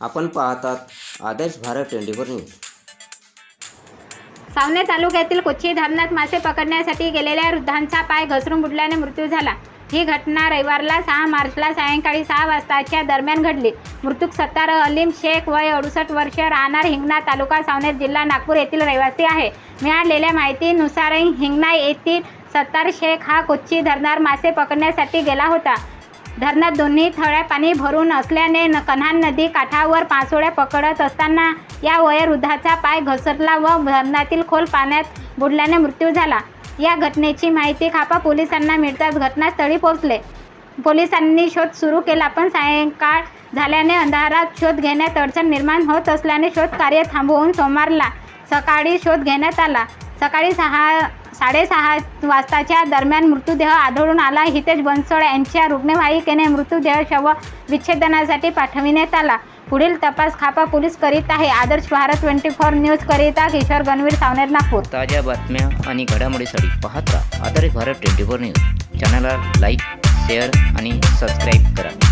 आपण पाहतात Adarsh Bharat twenty four news. सावने तालुक्यातील कोची धरणात मासे पकडण्यासाठी गेलेल्या वृद्धांचा पाय घसरून बुडल्याने मृत्यू झाला. ही घटना रविवारला सहा मार्चला सायंकाळी सहा वाजताच्या दरम्यान घडली. मृतक सत्तार अलीम शेख वय अडुसष्ट वर्ष राहणार हिंगणा तालुका सावनेर जिल्हा नागपूर येथील रहिवासी आहे. मिळालेल्या माहितीनुसार हिंगणा येथील सत्तार शेख हा कोच्ची धरणार मासे पकडण्यासाठी गेला होता. धरणात दोन्ही थळ्या पाणी भरून असल्याने न कन्हान नदी काठावर पासोळ्या पकडत असताना या वयोवृद्धाचा पाय घसरला व धरणातील खोल पाण्यात बुडल्याने मृत्यू झाला. या घटनेची माहिती खापा पोलिसांना मिळताच घटनास्थळी पोहोचले. पोलिसांनी शोध सुरू केला पण सायंकाळ झाल्याने अंधारात शोध घेण्यात अडचण निर्माण होत असल्याने शोध कार्य थांबवून सोमवारला सकाळी शोध घेण्यात आला. सकाळी सहा साडेसहा वाजताच्या दरम्यान मृतदेह आढळून आला. हितेश बनसोड यांच्या रुग्णवाहिकेने मृतदेह शव विच्छेदनासाठी पाठविण्यात आला. पुढील तपास खापा पोलीस करीत आहे. Adarsh Bharat twenty four news करिता किशोर गणवीर सावनेर नागपूर. ताज्या बातम्या आणि घडामोडीसाठी पाहत राहा आधारित भारत ट्वेंटी फोर न्यूज. चॅनलला लाईक शेअर आणि सबस्क्राईब करा.